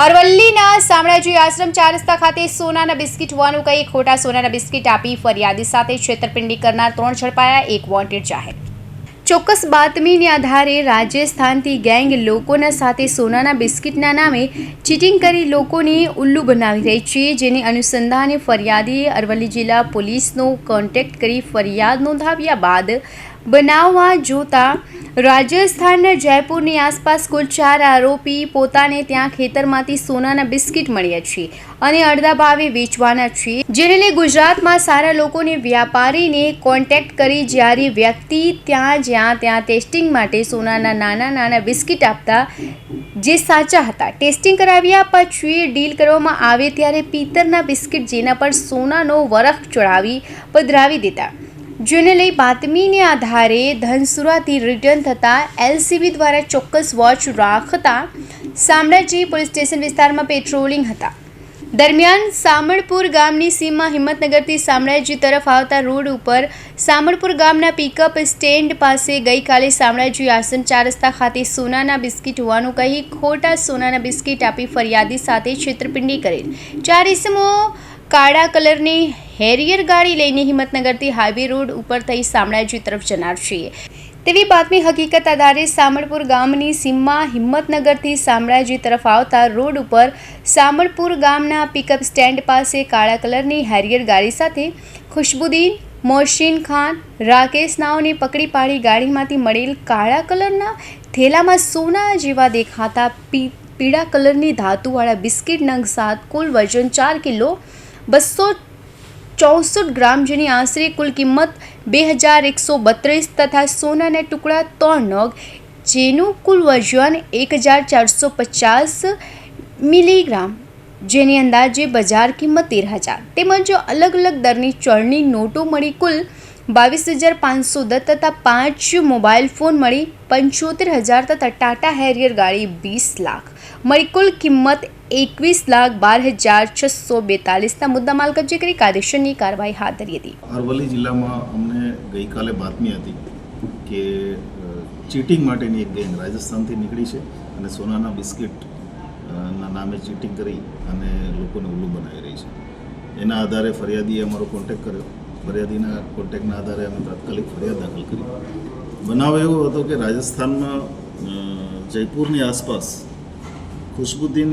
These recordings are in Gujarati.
અરવલ્લીના શામળાજી આશ્રમ ચાર રસ્તા ખાતે સોનાના બિસ્કિટ હોવાનું કહી ખોટા સોનાના બિસ્કિટ આપી ફરિયાદી સાથે છેતરપિંડી કરનાર ત્રણ ઝડપાયા એક વોન્ટેડ જાહેર. ચોક્કસ બાતમીને આધારે રાજસ્થાનથી ગેંગ લોકોના સાથે સોનાના બિસ્કિટના નામે ચીટિંગ કરી લોકોને ઉલ્લુ બનાવી રહી છે, જેને અનુસંધાને ફરિયાદીએ અરવલ્લી જિલ્લા પોલીસનો કોન્ટેક્ટ કરી ફરિયાદ નોંધાવ્યા બાદ બનાવવા જોતા રાજસ્થાનના જયપુરની આસપાસ કુલ ચાર આરોપી પોતાને ત્યાં ખેતરમાંથી સોનાના બિસ્કિટ મળ્યા છે અને અડધા ભાવે વેચવાના છે. જેને લઈ ગુજરાતમાં સારા લોકોને વ્યાપારીને કોન્ટેક્ટ કરી જ્યારે વ્યક્તિ ત્યાં જ્યાં ત્યાં ટેસ્ટિંગ માટે સોનાના નાના નાના બિસ્કિટ આપતા જે સાચા હતા. ટેસ્ટિંગ કરાવ્યા પછી ડીલ કરવામાં આવે ત્યારે પિત્તરના બિસ્કિટ જેના પર સોનાનો વરખ ચડાવી પધરાવી દેતા. જેને લઈ બાતમીને આધારે ધનસુરાથી રિટર્ન થતાં એલસીબી દ્વારા ચોક્કસ વોચ રાખતા શામળાજી પોલીસ સ્ટેશન વિસ્તારમાં પેટ્રોલિંગ હતા. દરમિયાન સામળપુર ગામની સીમમાં હિંમતનગરથી શામળાજી તરફ આવતા રોડ ઉપર સામળપુર ગામના પિકઅપ સ્ટેન્ડ પાસે ગઈકાલે શામળાજી આસન ચાર રસ્તા ખાતે સોનાના બિસ્કિટ હોવાનું કહી ખોટા સોનાના બિસ્કિટ આપી ફરિયાદી સાથે છેતરપિંડી કરેલ. ચાર ઇસમો કાળા કલરની હેરિયર ગાડી લઈને હિંમતનગરથી હાઈવે રોડ ઉપર થઈ શામળાજી તરફ જનાર છીએ. તેવી બાતમી હકીકત આધારે સામળપુર ગામની સીમમાં હિંમતનગરથી શામળાજી તરફ આવતા રોડ ઉપર સામળપુર ગામના પિકઅપ સ્ટેન્ડ પાસે કાળા કલરની હેરિયર ગાડી સાથે ખુશબુદ્દીન, મોહસિન ખાન, રાકેશ નાઓને પકડી પાડી ગાડીમાંથી મળેલ કાળા કલરના થેલામાં સોના જેવા દેખાતા પીળા કલરની ધાતુવાળા બિસ્કિટ નંગ સાત કુલ વજન ચાર કિલો બસો ચોસઠ ગ્રામ જેની આશરે કુલ કિંમત બે હજાર એકસો બત્રીસ તથા સોનાના ટુકડા ત્રણ નગ, જેનું કુલ વજન એક હજાર ચારસો પચાસ મિલીગ્રામ, જેની અંદાજે બજાર કિંમત તેર હજાર. તેમજ અલગ અલગ દરની ચળની નોટો મળી કુલ બાવીસ હજાર પાંચસો દસ તથા પાંચ મોબાઈલ ફોન મળી પંચોતેર હજાર તથા ટાટા હેરિયર ગાડી વીસ લાખ. મળી કુલ કિંમત એકવીસ લાખ બાર હજાર છસો બેતાલીસના મુદ્દામાલ કબજે કરી કાયદેસરની કાર્યવાહી હાથ ધરી હતી. અરવલ્લી જિલ્લામાં અમને ગઈકાલે બાતમી હતી કે ચીટિંગ માટેની એક ગેંગ રાજસ્થાનથી નીકળી છે અને સોનાના બિસ્કિટ ના નામે ચીટિંગ કરી અને લોકોને ઉલ્લુ બનાવી રહી છે. એના આધારે ફરિયાદીએ અમારો કોન્ટેક્ટ કર્યો. ફરિયાદીના કોન્ટેક્ટના આધારે અમે તાત્કાલિક ફરિયાદ દાખલ કરી. બનાવ એવો હતો કે રાજસ્થાનમાં જયપુરની આસપાસ ખુશબુદ્દીન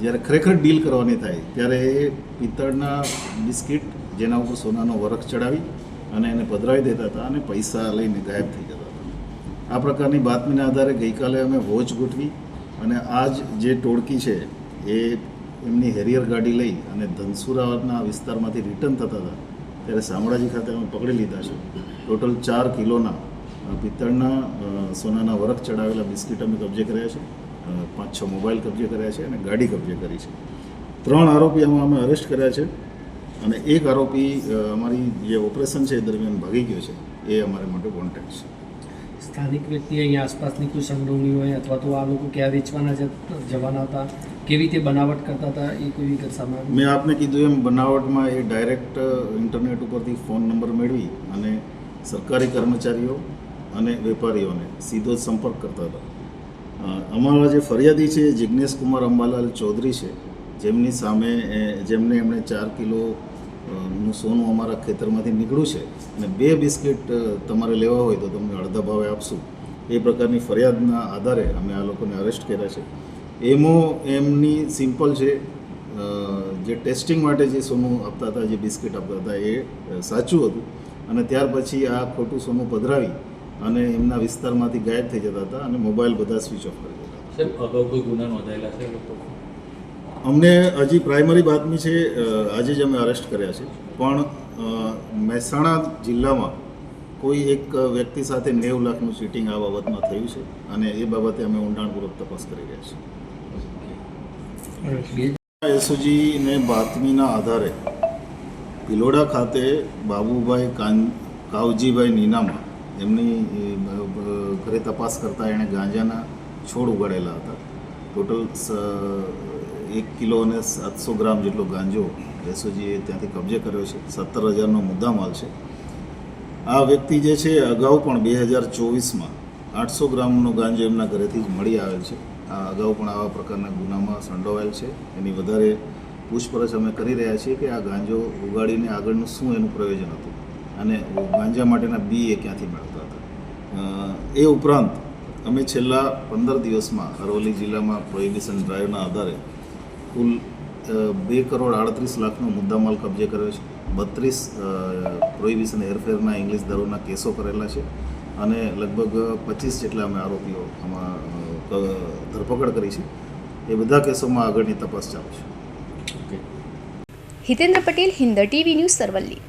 જ્યારે ખરેખર ડીલ કરવાની થાય, ત્યારે એ પિત્તળના બિસ્કિટ જેના ઉપર સોનાનો વરખ ચડાવી અને એને પધરાવી દેતા હતા અને પૈસા લઈને ગાયબ થઈ જતા હતા. આ પ્રકારની બાતમીના આધારે ગઈકાલે અમે વોચ ગોઠવી અને આજ જે ટોળકી છે, એ એમની હેરિયર ગાડી લઈ અને ધનસુરાના વિસ્તારમાંથી રિટર્ન થતા હતા, ત્યારે શામળાજી ખાતે અમે પકડી લીધા છે. ટોટલ ચાર કિલોના પિત્તળના સોનાના વરખ ચડાવેલા બિસ્કિટ અમે કબજે કર્યા છે. પાંચ છ મોબાઈલ કબજે કર્યા છે અને ગાડી કબજે કરી છે. ત્રણ આરોપી આમાં અમે અરેસ્ટ કર્યા છે અને એક આરોપી અમારી જે ઓપરેશન છે એ દરમિયાન ભાગી ગયો છે. એ અમારે માટે કોન્ટેક્ટ છે. સ્થાનિક વ્યક્તિ અહીંયા આસપાસની કોઈ સંડોવણી હોય અથવા તો આ લોકો ક્યાં વેચવાના જવાના હતા કેવી રીતે બનાવટ કરતા હતા એ કોઈ વિગત સામે મેં આપને કીધું એમ બનાવટમાં એ ડાયરેક્ટ ઇન્ટરનેટ ઉપરથી ફોન નંબર મેળવી અને સરકારી કર્મચારીઓ અને વેપારીઓને સીધો જ સંપર્ક કરતા હતા. અમારા જે ફરિયાદી છે જિજ્ઞેશ કુમાર અંબાલાલ ચૌધરી છે, જેમની સામે જેમને એમણે ચાર કિલો નું સોનું અમારા ખેતરમાંથી નીકળ્યું છે અને બે બિસ્કિટ તમારે લેવા હોય તો તમને અડધા ભાવે આપશું. એ પ્રકારની ફરિયાદના આધારે અમે આ લોકોને અરેસ્ટ કર્યા છે. એમો, એમની સિમ્પલ છે જે ટેસ્ટિંગ માટે જે સોનું આપતા હતા, જે બિસ્કિટ આપતા હતા, એ સાચું હતું. અને ત્યાર પછી આ ખોટું સોનું પધરાવી અને એમના વિસ્તારમાંથી ગાયબ થઈ જતા હતા અને મોબાઈલ બધા સ્વિચ ઓફ કરી દેતા અગાઉ કોઈ ગુના નોંધાયેલા છે અમને હજી પ્રાઇમરી બાતમી છે આજે જ અમે અરેસ્ટ કર્યા છે. પણ મહેસાણા જિલ્લામાં કોઈ એક વ્યક્તિ સાથે નેવું લાખનું ચીટિંગ આ બાબતમાં થયું છે અને એ બાબતે અમે ઊંડાણપૂર્વક તપાસ કરી રહ્યા છીએ. એસઓજીને બાતમીના આધારે ભિલોડા ખાતે બાબુભાઈ કાન કાવજીભાઈ નીનામા એમની ઘરે તપાસ કરતાં એણે ગાંજાના છોડ ઉગાડેલા હતા. ટોટલ એક કિલો અને સાતસો ગ્રામ જેટલો ગાંજો એસઓજીએ ત્યાંથી કબજે કર્યો છે. સત્તર હજારનો મુદ્દામાલ છે. આ વ્યક્તિ જે છે, અગાઉ પણ બે હજાર ચોવીસમાં આઠસો ગ્રામનો ગાંજો એમના ઘરેથી જ મળી આવેલ છે. આ અગાઉ પણ આવા પ્રકારના ગુનામાં સંડોવાયેલ છે. એની વધારે પૂછપરછ અમે કરી રહ્યા છીએ કે આ ગાંજો ઉગાડીને આગળનું શું એનું પ્રયોજન હતું. અને ગાંજા માટેના બી એ ક્યાંથી મળતા હતા? એ ઉપરાંત અમે છેલ્લા પંદર દિવસમાં અરવલ્લી જિલ્લામાં પ્રોહિબિશન ડ્રાઈવના આધારે કુલ બે કરોડ આડત્રીસ લાખનો મુદ્દામાલ કબજે કર્યો છે. બત્રીસ પ્રોહિબિશન હેરફેરના ઇંગ્લિશ દરોના કેસો કરેલા છે અને લગભગ પચીસ જેટલા અમે આરોપીઓ આમાં ધરપકડ કરી છે. એ બધા કેસોમાં આગળની તપાસ ચાલુ છે. Hitendra Patel, Hind TV news સરવલ્લી